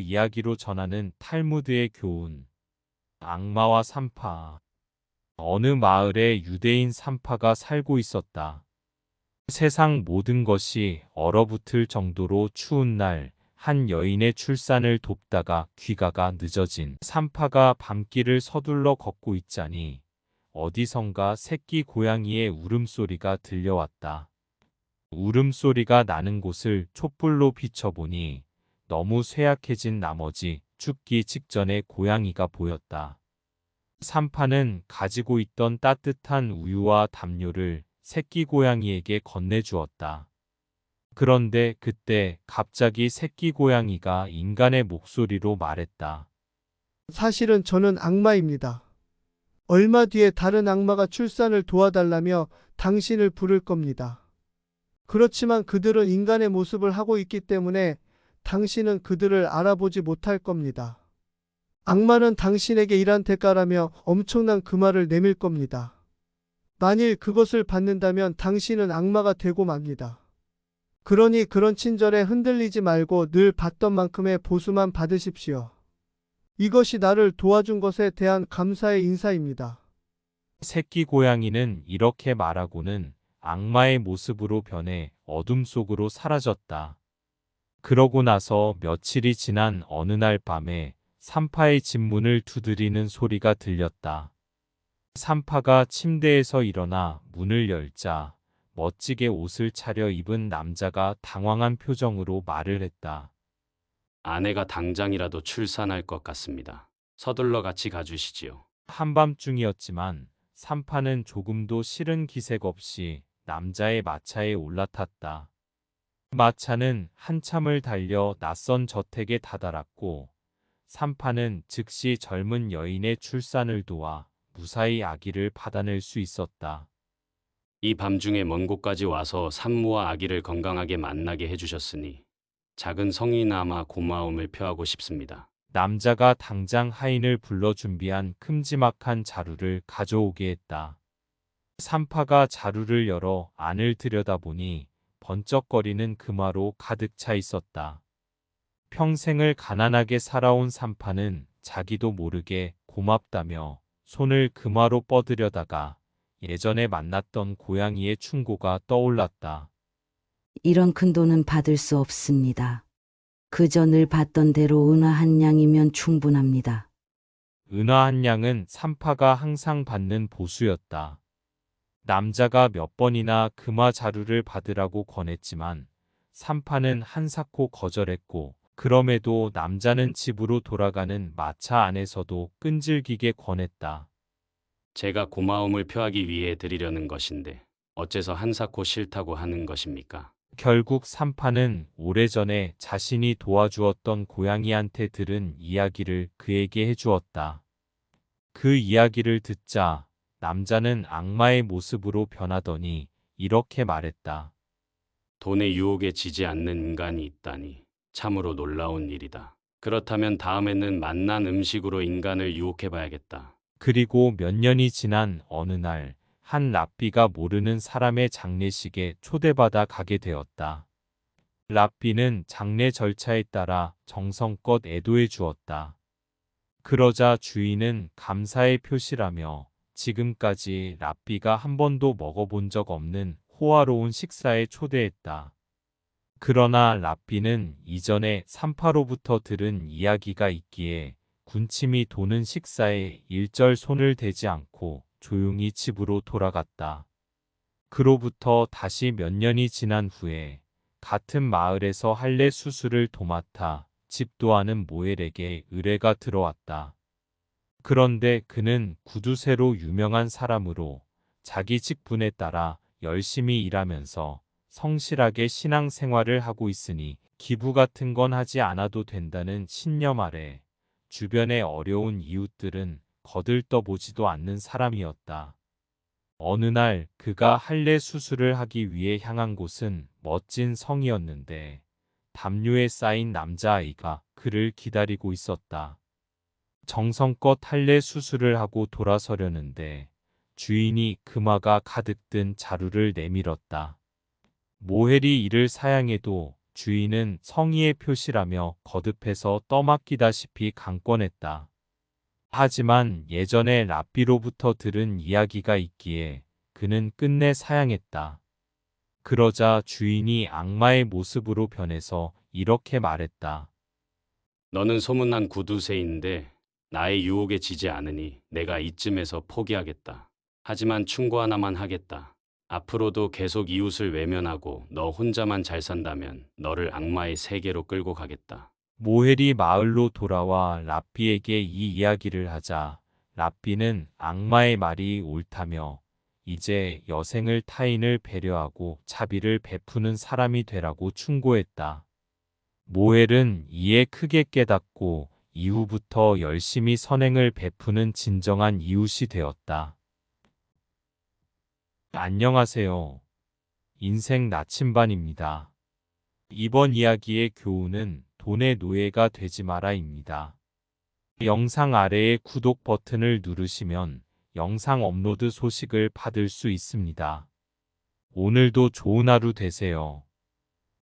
이야기로 전하는 탈무드의 교훈. 악마와 산파. 어느 마을에 유대인 산파가 살고 있었다. 세상 모든 것이 얼어붙을 정도로 추운 날, 한 여인의 출산을 돕다가 귀가가 늦어진 산파가 밤길을 서둘러 걷고 있자니 어디선가 새끼 고양이의 울음소리가 들려왔다. 울음소리가 나는 곳을 촛불로 비춰보니 너무 쇠약해진 나머지 죽기 직전의 고양이가 보였다. 산파는 가지고 있던 따뜻한 우유와 담요를 새끼 고양이에게 건네주었다. 그런데 그때 갑자기 새끼 고양이가 인간의 목소리로 말했다. 사실은 저는 악마입니다. 얼마 뒤에 다른 악마가 출산을 도와달라며 당신을 부를 겁니다. 그렇지만 그들은 인간의 모습을 하고 있기 때문에 당신은 그들을 알아보지 못할 겁니다. 악마는 당신에게 일한 대가라며 엄청난 금화를 내밀 겁니다. 만일 그것을 받는다면 당신은 악마가 되고 맙니다. 그러니 그런 친절에 흔들리지 말고 늘 받던 만큼의 보수만 받으십시오. 이것이 나를 도와준 것에 대한 감사의 인사입니다. 새끼 고양이는 이렇게 말하고는 악마의 모습으로 변해 어둠 속으로 사라졌다. 그러고 나서 며칠이 지난 어느 날 밤에 산파의 집 문을 두드리는 소리가 들렸다. 산파가 침대에서 일어나 문을 열자 멋지게 옷을 차려 입은 남자가 당황한 표정으로 말을 했다. 아내가 당장이라도 출산할 것 같습니다. 서둘러 같이 가주시지요. 한밤중이었지만 산파는 조금도 싫은 기색 없이 남자의 마차에 올라탔다. 마차는 한참을 달려 낯선 저택에 다다랐고 산파는 즉시 젊은 여인의 출산을 도와 무사히 아기를 받아낼 수 있었다. 이 밤중에 먼 곳까지 와서 산모와 아기를 건강하게 만나게 해주셨으니 작은 성이나마 고마움을 표하고 싶습니다. 남자가 당장 하인을 불러 준비한 큼지막한 자루를 가져오게 했다. 산파가 자루를 열어 안을 들여다보니 번쩍거리는 금화로 가득 차 있었다. 평생을 가난하게 살아온 산파는 자기도 모르게 고맙다며 손을 금화로 뻗으려다가 예전에 만났던 고양이의 충고가 떠올랐다. 이런 큰 돈은 받을 수 없습니다. 그저 늘 받던 대로 은화 한 양이면 충분합니다. 은화 한 양은 산파가 항상 받는 보수였다. 남자가 몇 번이나 금화 자루를 받으라고 권했지만 산파는 한사코 거절했고 그럼에도 남자는 집으로 돌아가는 마차 안에서도 끈질기게 권했다. 제가 고마움을 표하기 위해 드리려는 것인데 어째서 한사코 싫다고 하는 것입니까? 결국 산파는 오래전에 자신이 도와주었던 고양이한테 들은 이야기를 그에게 해주었다. 그 이야기를 듣자 남자는 악마의 모습으로 변하더니 이렇게 말했다. 돈의 유혹에 지지 않는 인간이 있다니 참으로 놀라운 일이다. 그렇다면 다음에는 맛난 음식으로 인간을 유혹해 봐야겠다. 그리고 몇 년이 지난 어느 날, 한 랍비가 모르는 사람의 장례식에 초대받아 가게 되었다. 랍비는 장례 절차에 따라 정성껏 애도해 주었다. 그러자 주인은 감사의 표시라며 지금까지 랍비가 한 번도 먹어본 적 없는 호화로운 식사에 초대했다. 그러나 랍비는 이전에 산파로부터 들은 이야기가 있기에 군침이 도는 식사에 일절 손을 대지 않고 조용히 집으로 돌아갔다. 그로부터 다시 몇 년이 지난 후에 같은 마을에서 할례 수술을 도맡아 집도하는 모엘에게 의뢰가 들어왔다. 그런데 그는 구두쇠로 유명한 사람으로 자기 직분에 따라 열심히 일하면서 성실하게 신앙생활을 하고 있으니 기부 같은 건 하지 않아도 된다는 신념 아래 주변의 어려운 이웃들은 거들떠보지도 않는 사람이었다. 어느 날 그가 할례 수술을 하기 위해 향한 곳은 멋진 성이었는데 담요에 쌓인 남자아이가 그를 기다리고 있었다. 정성껏 할례 수술을 하고 돌아서려는데 주인이 금화가 가득 든 자루를 내밀었다. 모헬이 이를 사양해도 주인은 성의의 표시라며 거듭해서 떠맡기다시피 강권했다. 하지만 예전에 랍비로부터 들은 이야기가 있기에 그는 끝내 사양했다. 그러자 주인이 악마의 모습으로 변해서 이렇게 말했다. 너는 소문난 구두쇠인데 나의 유혹에 지지 않으니 내가 이쯤에서 포기하겠다. 하지만 충고 하나만 하겠다. 앞으로도 계속 이웃을 외면하고 너 혼자만 잘 산다면 너를 악마의 세계로 끌고 가겠다. 모헬이 마을로 돌아와 랍비에게 이 이야기를 하자 랍비는 악마의 말이 옳다며 이제 여생을 타인을 배려하고 자비를 베푸는 사람이 되라고 충고했다. 모헬은 이에 크게 깨닫고 이후부터 열심히 선행을 베푸는 진정한 이웃이 되었다. 안녕하세요. 인생 나침반입니다. 이번 이야기의 교훈은 돈의 노예가 되지 마라입니다. 영상 아래의 구독 버튼을 누르시면 영상 업로드 소식을 받을 수 있습니다. 오늘도 좋은 하루 되세요.